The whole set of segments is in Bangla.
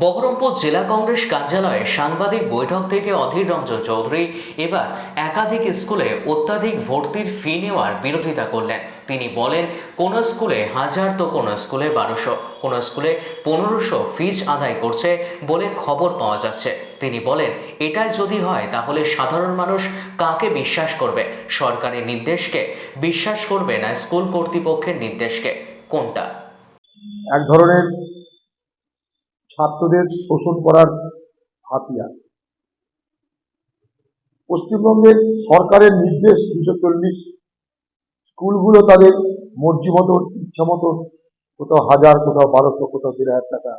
বহরমপুর জেলা কংগ্রেস কার্যালয়ে সাংবাদিক বৈঠক থেকে অধীর রঞ্জন চৌধুরী এবার একাধিক স্কুলে অত্যাধিক ভর্তির ফি নেওয়ার বিরোধিতা করলেন। তিনি বলেন, কোনো স্কুলে হাজার তো কোনো স্কুলে বারোশো, কোনো স্কুলে পনেরোশো ফিজ আদায় করছে বলে খবর পাওয়া যাচ্ছে। তিনি বলেন, এটাই যদি হয় তাহলে সাধারণ মানুষ কাকে বিশ্বাস করবে? সরকারি নির্দেশকে বিশ্বাস করবে না স্কুল কর্তৃপক্ষের নির্দেশকে? কোনটা? এক ধরনের ছাত্রদের শোষণ করার হাতিয়ার। পশ্চিমবঙ্গের সরকারের নির্দেশ দুশো চল্লিশ স্কুলগুলো তাদের মর্জি মতন ইচ্ছা মতন কোথাও হাজার, কোথাও বারোশো, কোথাও দেড় হাজার টাকা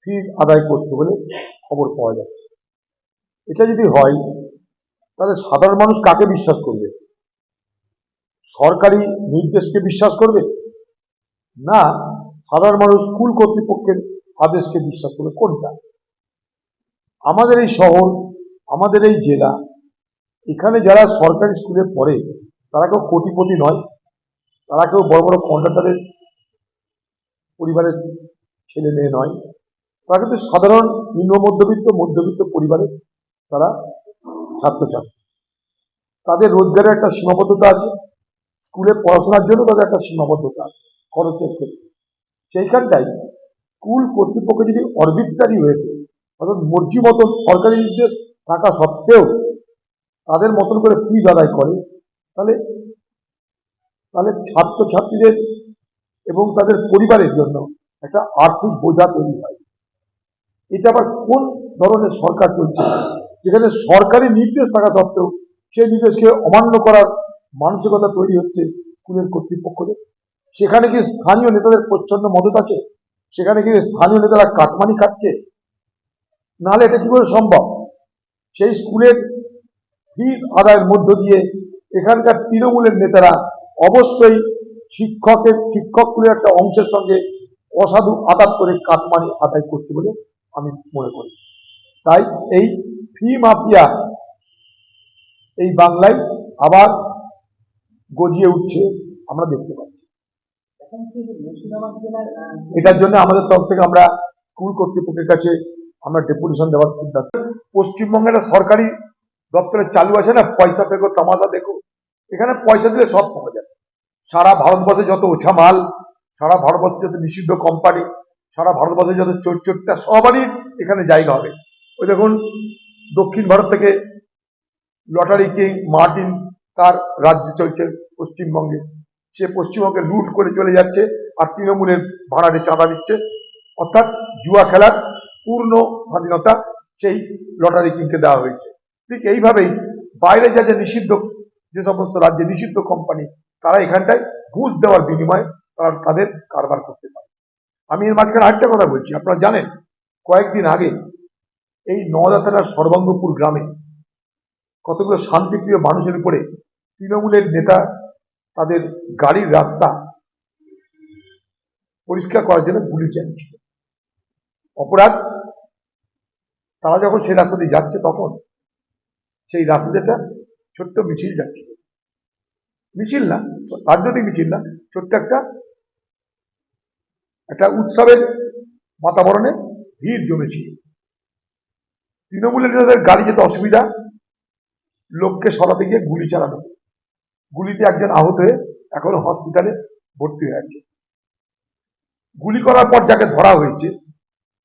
ফি আদায় করছে বলে খবর পাওয়া যাচ্ছে। এটা যদি হয়, তাহলে সাধারণ মানুষ কাকে বিশ্বাস করবে? সরকারি নির্দেশকে বিশ্বাস করবে? না, সাধারণ মানুষ স্কুল কর্তৃপক্ষের আদেশকে বিশ্বাস করে কোনটা? আমাদের এই শহর, আমাদের এই জেলা, এখানে যারা সরকারি স্কুলে পড়ে, তারা কেউ কোটিপতি নয়, তারা কেউ বড় বড় কন্ট্রাক্টরের পরিবারের ছেলে মেয়ে নয়, তারা কিন্তু সাধারণ নিম্ন মধ্যবিত্ত মধ্যবিত্ত পরিবারের তারা ছাত্রছাত্রী। তাদের রোজগারের একটা সীমাবদ্ধতা আছে স্কুলে পড়াশোনার জন্য তাদের একটা সীমাবদ্ধতা খরচের ক্ষেত্রে। সেইখানটাই স্কুল কর্তৃপক্ষ যদি অরবিট্রারি হয়েছে, অর্থাৎ মর্জি মতন সরকারি নির্দেশ থাকা সত্ত্বেও তাদের মতন করে ফিজ আদায় করে, তাহলে তাহলে ছাত্রছাত্রীদের এবং তাদের পরিবারের জন্য একটা আর্থিক বোঝা তৈরি হয়। এটা আবার কোন ধরনের সরকার চলছে? যেখানে সরকারি নির্দেশ থাকা সত্ত্বেও সেই নির্দেশকে অমান্য করার মানসিকতা তৈরি হচ্ছে স্কুলের কর্তৃপক্ষদের সেখানে কি স্থানীয় নেতাদের প্রচণ্ড মদত আছে? সেখানে কি স্থানীয় নেতারা কাটমানি খাচ্ছে। নাহলে এটা কি করে সম্ভব? সেই স্কুলের ফি আদায়ের মধ্য দিয়ে এখানকার তৃণমূলের নেতারা অবশ্যই শিক্ষকের শিক্ষকগুলির একটা অংশের সঙ্গে অসাধু আদাত করে কাটমানি আদায় করছে বলে আমি মনে করি। তাই এই ফি মাফিয়া এই বাংলায় আবার গজিয়ে উঠছে, আমরা দেখতে পাচ্ছি। এটার জন্য আমাদের তরফ থেকে আমরা স্কুল কর্তৃপক্ষের কাছে আমরা ডেপুটেশন দেওয়ার সিদ্ধান্ত পশ্চিমবঙ্গের সরকারি দপ্তরে চালু আছে না, পয়সা দেখো, তামাশা দেখো, এখানে পয়সা দিলে সব পাওয়া যায়। সারা ভারতবর্ষে যত ওছা মাল, সারা ভারতবর্ষে যত নিষিদ্ধ কোম্পানি সারা ভারতবর্ষে যত চোর চোরটা, সবারই এখানে জায়গা হবে। ওই দেখুন, দক্ষিণ ভারত থেকে লটারি কিং মার্টিন তার রাজ্যে চলছে পশ্চিমবঙ্গে। সে পশ্চিমবঙ্গে লুট করে চলে যাচ্ছে আর তৃণমূলের ভাড়াটে চাঁদা দিচ্ছে। অর্থাৎ জুয়া খেলার পূর্ণ স্বাধীনতা সেই লটারি কিনতে দেওয়া হয়েছে। ঠিক এইভাবেই বাইরে যা যা নিষিদ্ধ, যে সমস্ত রাজ্যে নিষিদ্ধ কোম্পানি তারা এখানটায় ঘুষ দেওয়ার বিনিময়ে তারা তাদের কারবার করতে পারে। আমি এর মাঝখানে আরেকটা কথা বলছি, আপনারা জানেন, কয়েকদিন আগে এই নওদা থানার সর্বাঙ্গপুর গ্রামে কতগুলো শান্তিপ্রিয় মানুষের উপরে তৃণমূলের নেতা তাদের গাড়ির রাস্তা পরিষ্কার করার জন্য গুলি চালিয়েছিল। অপরাধ, তারা যখন সেই রাস্তা দিয়ে যাচ্ছে তখন সেই রাস্তাটা ছোট্ট মিছিল যাচ্ছিল মিছিল না, রাজনৈতিক মিছিল না, ছোট্ট একটা একটা উৎসবের বাতাবরণে ভিড় জমেছিল। তৃণমূলের গাড়ি যেতে অসুবিধা, লোককে সরাতে গিয়ে গুলি চালানো। গুলিতে একজন আহত হয়ে এখনও হসপিটালে ভর্তি হয়ে আছে। গুলি করার পর যাকে ধরা হয়েছে,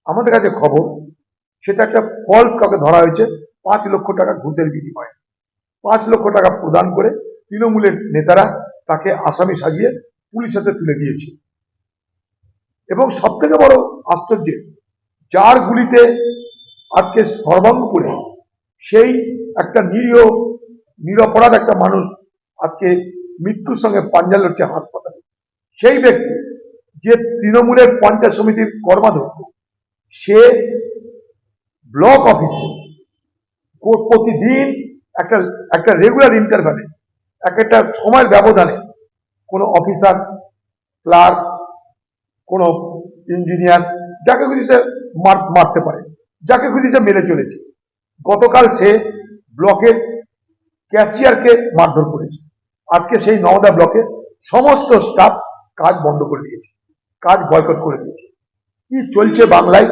আমাদের কাছে খবর, সেটা একটা ফলস কাউকে ধরা হয়েছে, পাঁচ লক্ষ টাকা ঘুষের বিনিময়ে। পাঁচ লক্ষ টাকা প্রদান করে তৃণমূলের নেতারা তাকে আসামি সাজিয়ে পুলিশের হাতে তুলে দিয়েছে। এবং সব থেকে বড় আশ্চর্য, যার গুলিতে আজকে সর্বাঙ্গপুরে সেই একটা নিরীহ, নিরপরাধ একটা মানুষ আজকে মৃত্যুর সঙ্গে পাঞ্জা লড়ছে হাসপাতালে। সেই ব্যক্তি যে তৃণমূলের পঞ্চায়েত সমিতির কর্মাধ্যক্ষ, সে ব্লক অফিসে প্রতিদিন একটা একটা রেগুলার ইন্টারভ্যালে এক একটা সময়ের ব্যবধানে কোনো অফিসার ক্লার্ক কোনো ইঞ্জিনিয়ার যাকে খুশি সে মার- মারতে পারে, যাকে খুশি সে মেরে চলেছে। গতকাল সে ব্লকের ক্যাশিয়ারকে মারধর করেছে। আজকে সেই নওদা ব্লকে সমস্ত স্টাফ কাজ বন্ধ করে দিয়েছে, কাজ বয়কট করে দিয়েছে। কি চলছে বাংলায়?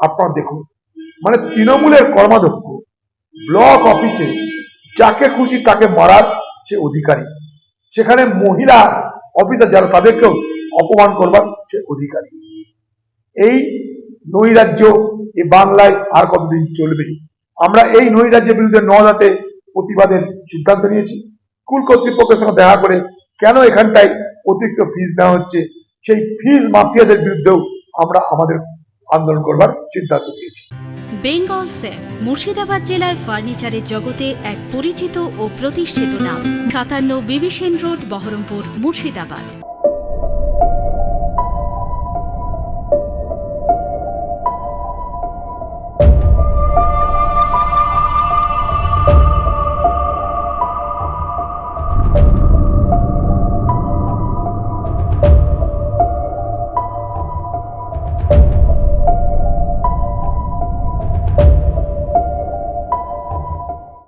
আপনারা দেখুন। মানে তৃণমূলের কর্মাধ্যক্ষ, ব্লক অফিসে যাকে খুশি তাকে মারার সে অধিকারী। সেখানে মহিলা অফিসার যারা, তাদেরকেও অপমান করবার সে অধিকারী। এই নৈরাজ্য এই বাংলায় আর কতদিন চলবে? আমরা এই নৈরাজ্যের বিরুদ্ধে নদাতে প্রতিবাদের সিদ্ধান্ত নিয়েছি। স্কুল কর্তৃপক্ষের সঙ্গে দেখা করে কেন এখানটায় অতিরিক্ত ফিজ নেওয়া হচ্ছে, সেই ফিজ মাফিয়াদের বিরুদ্ধেও আমরা আমাদের আন্দোলন করবার সিদ্ধান্ত নিয়েছি। বেঙ্গল সেফ, মুর্শিদাবাদ জেলায় ফার্নিচারের জগতে এক পরিচিত ও প্রতিষ্ঠিত নাম। সাতান্ন বিবিসেন রোড, বহরমপুর, মুর্শিদাবাদ।